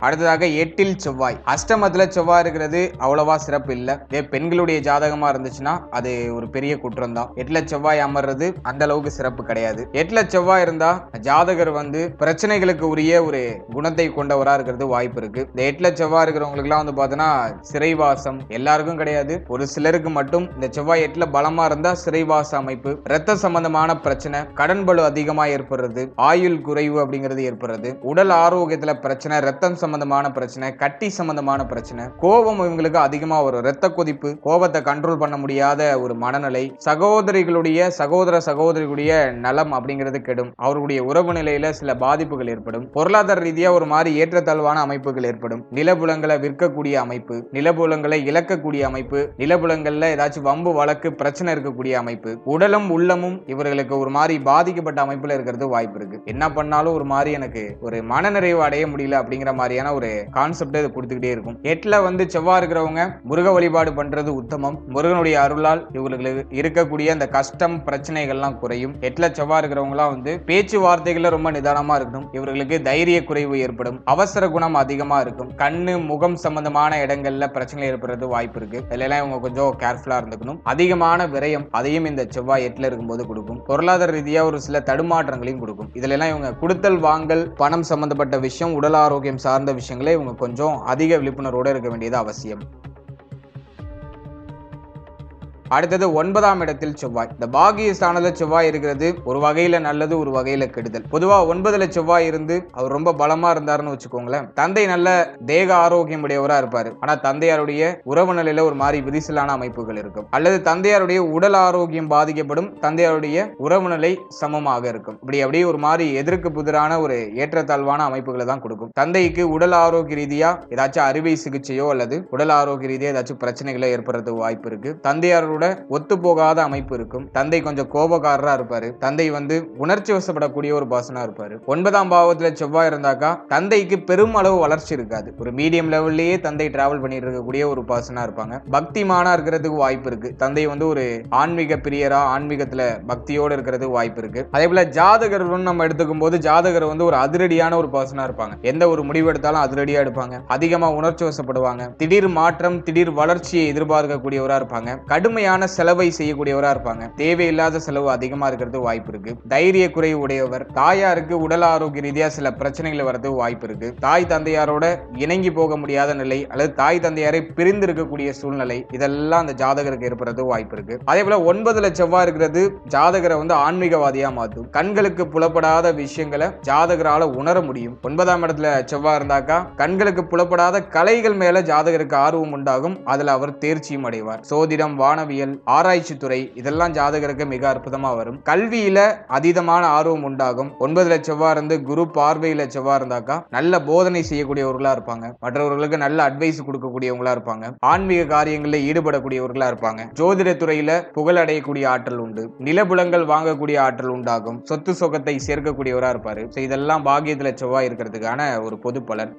அடுத்ததாக எட்டில் செவ்வாய். அஷ்டமத்தில் செவ்வாய் இருக்கிறது அவ்வளவா சிறப்பு இல்லை. இதே பெண்களுடைய ஜாதகமா இருந்துச்சுன்னா அது ஒரு பெரிய குற்றம் தான். எட்டில் செவ்வாய் அமர்றது அந்த அளவுக்கு சிறப்பு கிடையாது. எட்டில் செவ்வாய் இருந்தா ஜாதகர் வந்து பிரச்சனைகளுக்கு உரிய ஒரு குணத்தை கொண்டவராக இருக்கிறது வாய்ப்பு இருக்கு. இந்த எட்டில் செவ்வாய் இருக்கிறவங்களுக்குலாம் வந்து பார்த்தோன்னா சிறைவாசம் எல்லாருக்கும் கிடையாது. ஒரு சிலருக்கு மட்டும் இந்த செவ்வாய் எட்டில் பலமா இருந்தா சிறைவாச அமைப்பு. இரத்த சம்பந்தமான பிரச்சனை கடன் பலு அதிகமாக ஏற்படுறது ஆயுள் குறைவு அப்படிங்கிறது ஏற்படுறது. உடல் ஆரோக்கியத்தில் பிரச்சனை ரத்தம் சம்பந்தமான பிரச்சனை கட்டி சம்பந்தமான பிரச்சனை கோபம் இவங்களுக்கு அதிகமா ஒரு ரத்த கொதிப்பு கோபத்தை கண்ட்ரோல் பண்ண முடியாத ஒரு மனநிலை சகோதரிகளுடைய சகோதர சகோதரிகளுடைய நலம் அப்படிங்கிறது கெடும். அவர்களுடைய உறவு நிலையில சில பாதிப்புகள் ஏற்படும். பொருளாதார ரீதியா ஒரு மாதிரி ஏற்றத்தாழ்வான அமைப்புகள் ஏற்படும். நிலபுலங்களை விற்கக்கூடிய அமைப்பு நிலபுலங்களை இழக்கக்கூடிய அமைப்பு நிலபுலங்கள்ல ஏதாச்சும் வம்பு வழக்கு பிரச்சனை இருக்கக்கூடிய அமைப்பு உடலும் உள்ளமும் இவர்களுக்கு ஒரு மாதிரி பாதிக்கப்பட்ட அமைப்புல இருக்கிறது வாய்ப்பு இருக்கு. என்ன பண்ணாலும் ஒரு மாதிரி எனக்கு ஒரு மனநிறைவு அடைய முடியல அப்படிங்கிற மாதிரியான ஒரு கான்செப்ட் இது கொடுத்துக்கிட்டே இருக்கும். எட்டுல வந்து செவ்வாய் இருக்கிறவங்க முருக வழிபாடு பண்றது உத்தமம். முருகனுடைய அருளால் இவங்களுக்கு இருக்கக்கூடிய அந்த கஷ்டம் பிரச்சனைகள்லாம் குறையும். எட்டுல செவ்வாய் இருக்கிறவங்களாம் வந்து பேச்சுவார்த்தைகள்ல ரொம்ப நிதானமா இருக்கணும். இவர்களுக்கு தைரிய குறைவு ஏற்படும். அவசர குணம் அதிகமா இருக்கும். கண்ணு முகம் சம்பந்தமான இடங்கள்ல பிரச்சனை ஏற்படுறது வாய்ப்பு இருக்கு. இதுல இவங்க கொஞ்சம் கேர்ஃபுல்லா இருந்துக்கணும். அதிகமான விரயம் அதையும் இந்த செவ்வாய் எட்டுல இருக்கும்போது கொடுக்கும். பொருளாதார ரீதியா ஒரு சில தடுமாற்றங்களையும் கொடுக்கும். இதுல எல்லாம் இவங்க கொடுத்தல் வாங்கல் பணம் சம்பந்தப்பட்ட விஷயம் உடல் ஆரோக்கியம் சார்ந்த விஷயங்களே இவங்க கொஞ்சம் அதிக விழிப்புணர்வோடு இருக்க வேண்டியது அவசியம். அடுத்தது ஒன்பதாம் இடத்தில் செவ்வாய். இந்த பாகிய ஸ்தானத்துல செவ்வாய் இருக்கிறது ஒரு வகையில நல்லது ஒரு வகையில கெடுதல். பொதுவா ஒன்பதுல செவ்வாய் இருந்து அவர் ரொம்ப பலமா இருந்தாருன்னு வச்சுக்கோங்களேன். தந்தை நல்ல தேக ஆரோக்கியம் உடையவரா இருப்பாரு. ஆனா தந்தையாருடைய உறவு நிலையில ஒரு மாதிரி விரிசலான அமைப்புகள் இருக்கும். அல்லது தந்தையாருடைய உடல் ஆரோக்கியம் பாதிக்கப்படும் தந்தையாருடைய உறவு நிலை சமமாக இருக்கும். இப்படி அப்படியே ஒரு மாதிரி எதிர்க்கு புதிரான ஒரு ஏற்றத்தாழ்வான அமைப்புகளை தான் கொடுக்கும். தந்தைக்கு உடல் ஆரோக்கிய ரீதியா ஏதாச்சும் அறுவை சிகிச்சையோ அல்லது உடல் ஆரோக்கிய ரீதியா ஏதாச்சும் பிரச்சனைகளை ஏற்படுறதுக்கு வாய்ப்பு இருக்கு. தந்தையாரோட ஒத்து போகாத அமைப்பு இருக்கும். தந்தை கொஞ்சம் கோபக்காரரா இருப்பாரு. தந்தை வந்து உணர்ச்சி வசப்படக்கூடிய ஒரு பாசனா இருப்பாரு. ஒன்பதாம் பாவத்துல செவ்வாய் இருந்தாக்கா தந்தைக்கு பெரும் அளவு வளர்ச்சி இருக்காது. ஒரு மீடியம் லெவல்லயே தந்தை டிராவல் பண்ணிட்டு இருக்கக்கூடிய ஒரு பாசனா இருப்பாங்க. பக்திமானா இருக்கிறதுக்கு வாய்ப்பு இருக்கு. தந்தை வந்து ஒரு ஆன்மீக பிரியரா ஆன்மீகத்துல பக்தியோட இருக்கிறதுக்கு வாய்ப்பு இருக்கு. அதே போல ஜாதகர் நம்ம எடுத்துக்கும் போது ஜாதகர் வந்து ஒரு அதிரடியான ஒரு பர்சனா இருப்பாங்க. எந்த ஒரு முடிவு எடுத்தாலும் அதிரடியா எடுப்பாங்க. அதிகமா உணர்ச்சி வசப்படுவாங்க. திடீர் மாற்றம் திடீர் வளர்ச்சியை எதிர்பார்க்கக்கூடியவரா இருப்பாங்க. கடுமையான செலவை செய்யக்கூடியவராக இருப்பாங்க. தேவையில்லாத செலவு அதிகமாக இருக்கிறது வாய்ப்பு இருக்கு. தைரிய குறைவு உடையவர். தாயாருக்கு உடல் ஆரோக்கிய ரீதியாக சில பிரச்சனைகள் வரது வாய்ப்பு இருக்கு. தாய் தந்தையாரோட இணங்கி போக முடியாத நிலை அல்லது தாய் தந்தையாரை பிரிந்து இருக்கக்கூடிய சூழ்நிலை இதெல்லாம் அந்த ஜாதகருக்கு ஏற்படுறது வாய்ப்பு இருக்கு. அதே போல ஒன்பதுல செவ்வாய் இருக்கிறது ஜாதகரை வந்து ஆன்மீகவாதியா மாற்றும் கண்களுக்கு புலப்படாத விஷயங்களை ஜாதகரால உணர முடியும். ஒன்பதாம் இடத்துல செவ்வாய் இருந்தாக்கா கண்களுக்கு புலப்படாத கலைகள் மேல ஜாதகருக்கு ஆர்வம் உண்டாகும். அதுல அவர் தேர்ச்சியும் அடைவார். சோதிடம் வானவி அறிவியல் ஆராய்ச்சி துறை இதெல்லாம் ஜாதகருக்கு மிக அற்புதமா வரும். கல்வியில அதீதமான ஆர்வம் உண்டாகும். ஒன்பது லட்சவா இருந்து குரு பார்வையில செவ்வாய் இருந்தாக்கா நல்ல போதனை செய்யக்கூடியவர்களா இருப்பாங்க. மற்றவர்களுக்கு நல்ல அட்வைஸ் கொடுக்கக்கூடியவங்களா இருப்பாங்க. ஆன்மீக காரியங்களில் ஈடுபடக்கூடியவர்களா இருப்பாங்க. ஜோதிட துறையில புகழ் அடையக்கூடிய ஆற்றல் உண்டு. நிலபுலங்கள் வாங்கக்கூடிய ஆற்றல் உண்டாகும். சொத்து சொகத்தை சேர்க்கக்கூடியவரா இருப்பாரு. இதெல்லாம் பாகியத்துல செவ்வாய் இருக்கிறதுக்கான ஒரு பொது பலன்.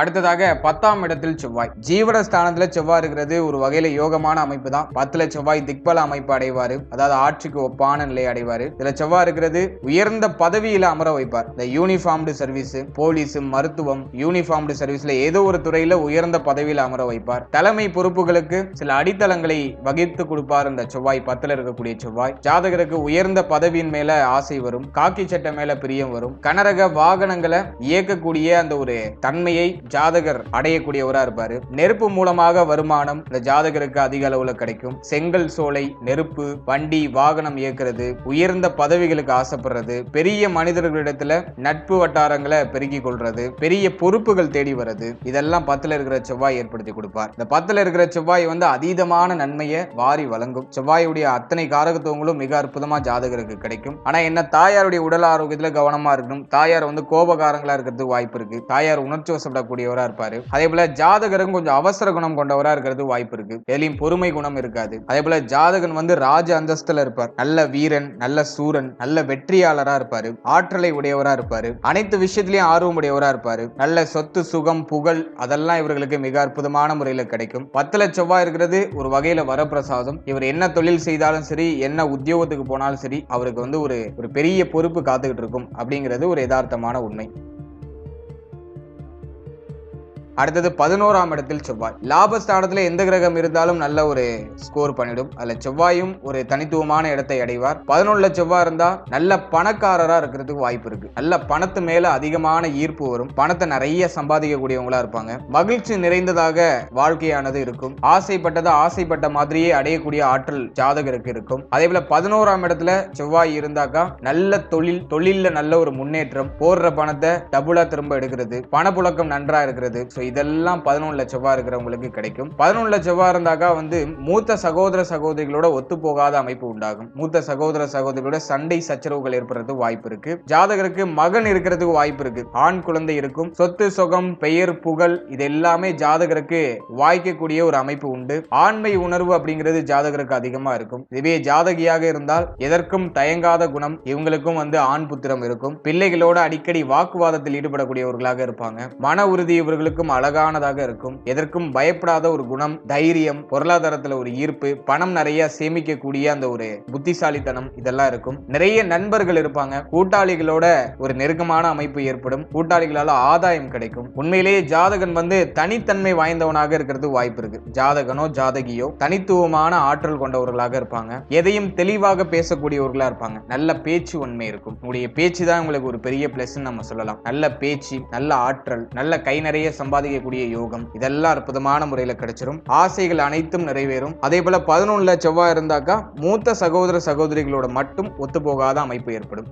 அடுத்ததாக பத்தாம் இடத்தில் செவ்வாய். ஜீவன ஸ்தானத்துல செவ்வாய் இருக்கிறது ஒரு வகையில யோகமான அமைப்பு தான். பத்துல செவ்வாய் திக்பல அமைப்பு அடைவாரு. அதாவது ஆட்சிக்கு ஒப்பான நிலை அடைவாரு. இதுல செவ்வாய் இருக்கிறது உயர்ந்த பதவியில அமர வைப்பார். இந்த யூனிஃபார்ம்டு சர்வீஸ் போலீஸ் மருத்துவம் யூனிஃபார்ம்டு சர்வீஸ்ல ஏதோ ஒரு துறையில உயர்ந்த பதவியில அமர வைப்பார். தலைமை பொறுப்புகளுக்கு சில அடித்தளங்களை வகித்து கொடுப்பார் இந்த செவ்வாய். பத்துல இருக்கக்கூடிய செவ்வாய். ஜாதகருக்கு உயர்ந்த பதவியின் மேல ஆசை வரும். காக்கி சட்டை மேல பிரியம் வரும். கனரக வாகனங்களை இயக்கக்கூடிய அந்த ஒரு தன்மையை ஜாதகர் அடையக்கூடியவராக இருப்பார். நெருப்பு மூலமாக வருமானம் இந்த ஜாதகருக்கு அதிக அளவில் கிடைக்கும். செங்கல் சோலை நெருப்பு வண்டி வாகனம் இயக்குறது உயர்ந்த பதவிகளுக்கு ஆசைப்படுறது பெரிய மனிதர்களிடத்துல நட்பு வட்டாரங்களை பெருக்கிக் கொள்றது பெரிய பொறுப்புகள் தேடி வர்றது இதெல்லாம் பத்துல இருக்கிற செவ்வாய் ஏற்படுத்தி கொடுப்பார். இந்த பத்துல இருக்கிற செவ்வாய் வந்து அதீதமான நன்மையை வாரி வழங்கும். செவ்வாயுடைய அத்தனை காரகத்துவங்களும் மிக அற்புதமா ஜாதகருக்கு கிடைக்கும். ஆனா என்ன தாயாருடைய உடல் ஆரோக்கியத்துல கவனமா இருக்கணும். தாயார் வந்து கோபகாரங்களா இருக்கிறதுக்கு வாய்ப்பு இருக்கு. தாயார் உணர்ச்சி வசப்படக்கூடியவரா இருப்பாரு. அதே போல ஜாதகரும் கொஞ்சம் அவசர குணம் கொண்டவரா இருக்கிறது வாய்ப்பு இருக்கு. எதுலையும் பொறுமை குணம் இருக்காது. அதே போல ஜாதகன் வந்து ராஜ அந்தஸ்துல இருப்பார். நல்ல வீரன் நல்ல சூரன் நல்ல வெற்றியாளரா இருப்பாரு. ஆற்றலை உடையவரா இருப்பாரு. அனைத்து விஷயத்திலையும் ஆர்வம் உடையவரா இருப்பாரு. நல்ல சொத்து சுகம் புகழ் அதெல்லாம் இவர்களுக்கு மிக அற்புதமான முறையில் கிடைக்கும். பத்துல செவ்வாய் இருக்கிறது ஒரு வகையில வரப்பிரசாதம். இவர் என்ன தொழில் செய்தாலும் சரி என்ன உத்தியோகத்துக்கு போனாலும் சரி அவருக்கு வந்து ஒரு ஒரு பெரிய பொறுப்பு காத்துக்கிட்டு இருக்கும் அப்படிங்கிறது ஒரு யதார்த்தமான உண்மை. அடுத்தது பதினோராம் இடத்தில் செவ்வாய். லாபஸ்தானத்தில் எந்த கிரகம் இருந்தாலும் நல்ல ஒரு ஸ்கோர் பண்ணிடும். அதில் செவ்வாயும் ஒரு தனித்துவமான இடத்தை அடைவார். பதினொன்னுல செவ்வாய் இருந்தால் நல்ல பணக்காரராக இருக்கிறதுக்கு வாய்ப்பு இருக்கு. நல்ல பணத்து மேலே அதிகமான ஈர்ப்பு வரும். பணத்தை நிறைய சம்பாதிக்கக்கூடியவங்களா இருப்பாங்க. மகிழ்ச்சி நிறைந்ததாக வாழ்க்கையானது இருக்கும். ஆசைப்பட்டதை ஆசைப்பட்ட மாதிரியே அடையக்கூடிய ஆற்றல் ஜாதகருக்கு இருக்கும். அதே போல பதினோராம் இடத்துல செவ்வாய் இருந்தாக்கா நல்ல தொழில் தொழில்ல நல்ல ஒரு முன்னேற்றம். போடுற பணத்தை டபுளா திரும்ப எடுக்கிறது. பணப்புழக்கம் நன்றா இருக்கிறது. இதெல்லாம் பதினொன்னுல செவ்வாய் இருக்கிறவங்களுக்கு கிடைக்கும். பதினொன்னுல செவ்வாய் இருந்தாக்கா வந்து மூத்த சகோதர சகோதரிகளோட ஒத்து போகாத அமைப்பு உண்டாகும். மூத்த சகோதர சகோதரிகளோட சண்டை சச்சரவுகள் ஏற்படுறது வாய்ப்பு இருக்கு. ஜாதகருக்கு மகன் இருக்கிறதுக்கு வாய்ப்பு இருக்கு. ஆண் குழந்தை இருக்கும். சொத்து சுகம் பெயர் புகழ் இது எல்லாமே ஜாதகருக்கு வாய்க்கக்கூடிய ஒரு அமைப்பு உண்டு. ஆண்மை உணர்வு அப்படிங்கிறது ஜாதகருக்கு அதிகமா இருக்கும். இதுவே ஜாதகியாக இருந்தால் எதற்கும் தயங்காத குணம். இவங்களுக்கும் வந்து ஆண் புத்திரம் இருக்கும். பிள்ளைகளோட அடிக்கடி வாக்குவாதத்தில் ஈடுபடக்கூடியவர்களாக இருப்பாங்க. மன உறுதி இவர்களுக்கும் அழகானதாக இருக்கும். எதற்கும் பயப்படாத ஒரு குணம் தைரியம் பொருளாதாரத்துல ஒரு ஈர்ப்பு பணம் நிறைய சேமிக்கக்கூடிய அந்த ஒரு புத்திசாலித்தனம் இதெல்லாம் இருக்கும். நிறைய நண்பர்கள் இருப்பாங்க. கூட்டாளிகளோட ஒரு நெருக்கமான அமைப்பு ஏற்படும். கூட்டாளிகளால ஆதாயம் கிடைக்கும். உண்மையிலேயே ஜாதகன் வந்து தனித்தன்மை வாய்ந்தவனாக இருக்கிறது வாய்ப்பு இருக்கு. ஜாதகனோ ஜாதகியோ தனித்துவமான ஆற்றல் கொண்டவர்களாக இருப்பாங்க. எதையும் தெளிவாக பேசக்கூடியவர்களா இருப்பாங்க. நல்ல பேச்சு உண்மை இருக்கும். உங்களுடைய பேச்சு தான் உங்களுக்கு ஒரு பெரிய பிளஸ் நம்ம சொல்லலாம். நல்ல பேச்சு நல்ல ஆற்றல் நல்ல கை நிறைய சம்பாதி சம்பாதிக்கக்கூடிய யோகம். இதெல்லாம் அற்புதமான முறையில கிடைச்சிரும். ஆசைகள் அனைத்தும் நிறைவேறும். அதே போல பதினொன்னுல செவ்வாய் இருந்தாக்கா மூத்த சகோதர சகோதரிகளோட மட்டும் ஒத்து போகாத அமைப்பு ஏற்படும்.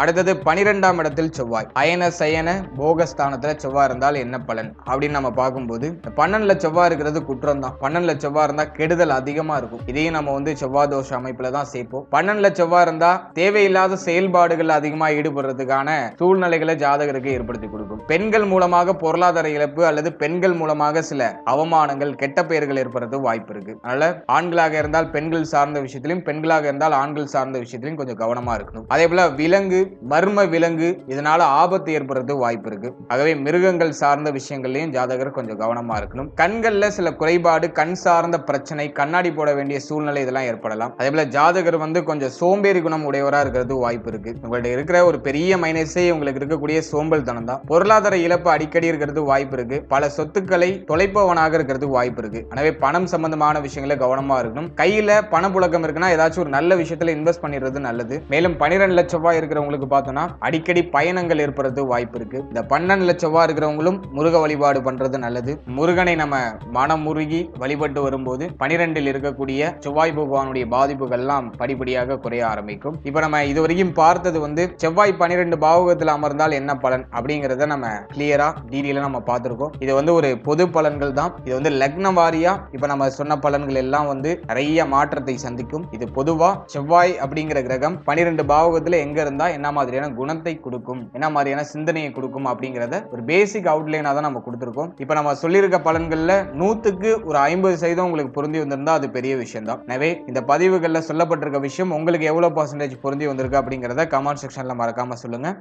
அடுத்தது பனிரெண்டாம் இடத்தில் செவ்வாய். அயன சயன போகஸ்தானத்துல செவ்வாய் இருந்தால் என்ன பலன்? அப்படின்னு நம்ம பார்க்கும்போது பன்னெண்டுல செவ்வாய் இருக்கிறது குற்றம் தான் பன்னெண்டுல செவ்வாய் இருந்தா கெடுதல் அதிகமா இருக்கும். இதையும் நம்ம வந்து செவ்வாய் தோஷ அமைப்புல தான் சேர்ப்போம். பன்னெண்டுல செவ்வாய் இருந்தா தேவையில்லாத செயல்பாடுகள் அதிகமா ஈடுபடுறதுக்கான சூழ்நிலைகளை ஜாதகருக்கு ஏற்படுத்தி கொடுக்கும். பெண்கள் மூலமாக பொருளாதார இழப்பு அல்லது பெண்கள் மூலமாக சில அவமானங்கள் கெட்ட பெயர்கள் ஏற்படுறது வாய்ப்பு இருக்கு. அதனால ஆண்களாக இருந்தால் பெண்கள் சார்ந்த விஷயத்திலும் பெண்களாக இருந்தால் ஆண்கள் சார்ந்த விஷயத்திலும் கொஞ்சம் கவனமா இருக்கணும். அதே போல விலங்கு மர்ம விலங்கு இதனால ஆபத்து ஏற்படுறது வாய்ப்பு இருக்கு. ஆகவே மிருகங்கள் சார்ந்த விஷயங்கள்லயும் ஜாதகர் கொஞ்சம் கவனமா இருக்கணும். கண்கள்ல சில குறைபாடு கண் சார்ந்த பிரச்சனை கண்ணாடி போட வேண்டிய சூழ்நிலை இதெல்லாம் ஏற்படலாம். அதே போல ஜாதகர் வந்து கொஞ்சம் சோம்பேறி குணம் உடையவரா இருக்கிறது வாய்ப்பு இருக்கு. உங்கள்ட்ட இருக்கிற ஒரு பெரிய மைனஸே உங்களுக்கு இருக்கக்கூடிய சோம்பல் தனம் தான். பொருளாதார இழப்பு அடிக்கடி இருக்கிறது வாய்ப்பு இருக்கு. பல சொத்துக்களை தொலைப்பவனாக இருக்கிறது வாய்ப்பு இருக்கு. எனவே பணம் சம்பந்தமான விஷயங்களை கவனமா இருக்கணும். கையில பணப்புழக்கம் இருக்குன்னா ஏதாச்சும் ஒரு நல்ல விஷயத்துல இன்வெஸ்ட் பண்ணிடுறது நல்லது. மேலும் பனிரெண்டு லட்சம் ரூபாய் இருக்கிறவங்களுக்கு பார்த்தோன்னா அடிக்கடி பயணங்கள் ஏற்படுறது வாய்ப்பு இருக்கு. இந்த பன்னெண்டு லட்சம் இருக்கிறவங்களும் முருக வழிபாடு பண்றது நல்லது. முருகனை நம்ம மனம் முருகி வழிபட்டு வரும்போது பனிரெண்டில் இருக்கக்கூடிய செவ்வாய் பகவானுடைய பாதிப்புகள்லாம் படிப்படியாக குறைய ஆரம்பிக்கும். இப்போ நம்ம இதுவரைக்கும் பார்த்தது வந்து செவ்வாய் பனிரெண்டு பாவகத்தில் அமர்ந்தால் என்ன பலன் அப்படிங்கிறத நம்ம கிளியரா டீடெயிலாக நம்ம பார்த்துருக்கோம். இது வந்து ஒரு பொது பலன்கள் தான். இது வந்து லக்ன வாரியா இப்போ நம்ம சொன்ன பலன்கள் எல்லாம் வந்து நிறைய மாற்றத்தை சந்திக்கும். இது பொதுவா செவ்வாய் அப்படிங்கிற கிரகம் பனிரெண்டு பாவகத்துல எங்க இருந்தா என்ன மாதிரியான குணத்தை கொடுக்கும் என்ன மாதிரியான சிந்தனையை கொடுக்கும் அப்படிங்கிறத ஒரு பேசிக் அவுட்லைனாக தான் நம்ம கொடுத்துருக்கோம். இப்போ நம்ம சொல்லியிருக்க பலன்களில் நூற்றுக்கு ஒரு ஐம்பது சதவீதம் உங்களுக்கு பொருந்தி வந்திருந்தா அது பெரிய விஷயம் தான் எனவே இந்த பதிவுகளில் சொல்லப்பட்டிருக்க விஷயம் உங்களுக்கு எவ்வளோ பர்சன்டேஜ் பொருந்தி வந்திருக்கு அப்படிங்கிறத கமெண்ட் செக்ஷனில் மறக்காமல் சொல்லுங்கள்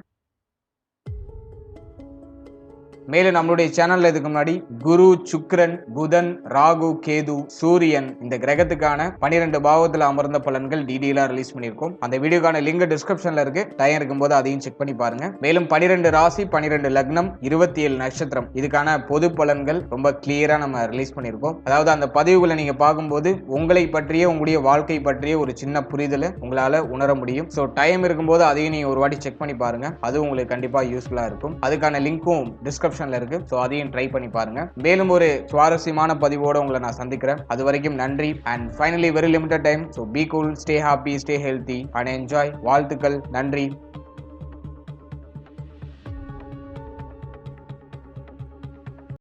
மேலும் நம்மளுடைய சேனல்ல இதுக்கு முன்னாடி குரு சுக்ரன் புதன் ராகு கேது சூரியன் இந்த கிரகத்துக்கான பனிரெண்டு பாவத்தில் அமர்ந்த பலன்கள் டீடெயிலா ரிலீஸ் பண்ணியிருக்கோம். அந்த வீடியோக்கான லிங்க் டிஸ்கிரிப்ஷன்ல இருக்கு. டைம் இருக்கும்போது அதையும் செக் பண்ணி பாருங்க. மேலும் பனிரெண்டு ராசி பனிரெண்டு லக்னம் இருபத்தி ஏழு நட்சத்திரம். இதுக்கான பொது பலன்கள் ரொம்ப கிளியரா நம்ம ரிலீஸ் பண்ணியிருக்கோம். அதாவது அந்த பதிவுகளை நீங்க பார்க்கும்போது உங்களை பற்றிய உங்களுடைய வாழ்க்கை பற்றிய ஒரு சின்ன புரிதலை உங்களால உணர முடியும். ஸோ டைம் இருக்கும்போது அதையும் நீங்க ஒரு வாட்டி செக் பண்ணி பாருங்க. அது உங்களுக்கு கண்டிப்பா யூஸ்ஃபுல்லா இருக்கும். அதுக்கான லிங்க்கும் டிஸ்கிரிப்ஷன்ல இருக்கு. ஸோ அதையும் ட்ரை பண்ணி பாருங்க. மேலும் ஒரு சுவாரஸ்யமான பதிவோட உங்களை நான் சந்திக்கிறேன். அது வரைக்கும் நன்றி. And finally very limited time so be cool stay happy stay healthy and enjoy வாழ்த்துக்கள். நன்றி.